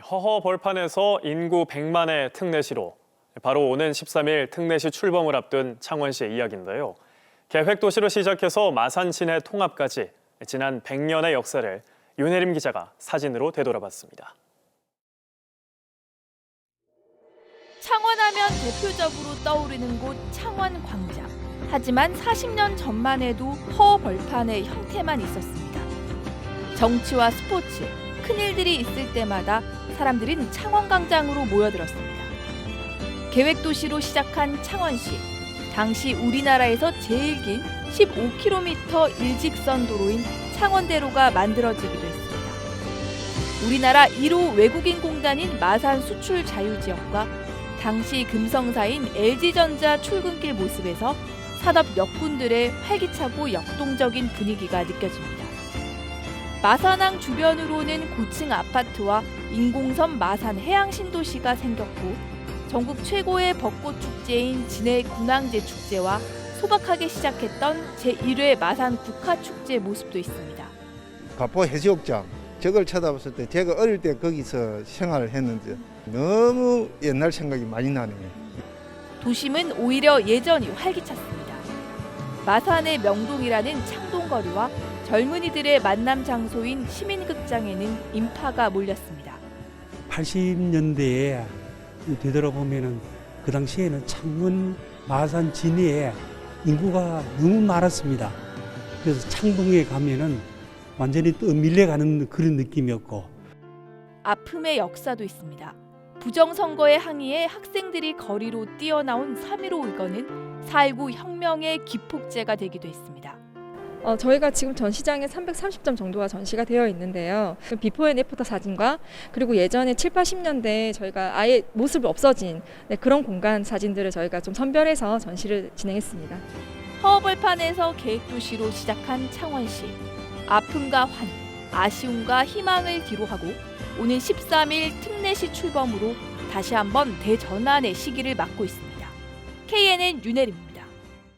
허허 벌판에서 인구 100만의 특례시로 바로 오는 13일 특례시 출범을 앞둔 창원시의 이야기인데요. 계획 도시로 시작해서 마산 진해 통합까지 지난 100년의 역사를 윤혜림 기자가 사진으로 되돌아봤습니다. 창원하면 대표적으로 떠오르는 곳 창원광장. 하지만 40년 전만 해도 허 벌판의 형태만 있었습니다. 정치와 스포츠, 큰일들이 있을 때마다 사람들은 창원광장으로 모여들었습니다. 계획도시로 시작한 창원시. 당시 우리나라에서 제일 긴 15km 일직선 도로인 창원대로가 만들어지기도 했습니다. 우리나라 1호 외국인 공단인 마산 수출 자유지역과 당시 금성사인 LG전자 출근길 모습에서 산업 역군들의 활기차고 역동적인 분위기가 느껴집니다. 마산항 주변으로는 고층 아파트와 인공섬 마산 해양 신도시가 생겼고 전국 최고의 벚꽃 축제인 진해 군항제 축제와 소박하게 시작했던 제1회 마산 국화 축제 모습도 있습니다. 가포 해수욕장 저걸 쳐다봤을 때 제가 어릴 때 거기서 생활을 했는데 너무 옛날 생각이 많이 나네요. 도심은 오히려 예전이 활기찼습니다. 마산의 명동이라는 창동거리와 젊은이들의 만남 장소인 시민극장에는 인파가 몰렸습니다. 80년대에 되돌아보면은 그 당시에는 창원, 마산, 진해에 인구가 너무 많았습니다. 그래서 창동에 가면은 완전히 또 밀려가는 그런 느낌이었고 아픔의 역사도 있습니다. 부정선거에 항의해 학생들이 거리로 뛰어나온 3.15 의거는 4.19 혁명의 기폭제가 되기도 했습니다. 어, 저희가 지금 전시장에 330점 정도가 전시가 되어 있는데요. 그 비포 앤 애프터 사진과 그리고 예전에 7, 80년대 저희가 아예 모습이 없어진 네, 그런 공간 사진들을 저희가 좀 선별해서 전시를 진행했습니다. 허벌판에서 계획도시로 시작한 창원시. 아픔과 환, 아쉬움과 희망을 뒤로하고 오는 13일 특례시 출범으로 다시 한번 대전환의 시기를 맞고 있습니다. KNN 윤혜림입니다.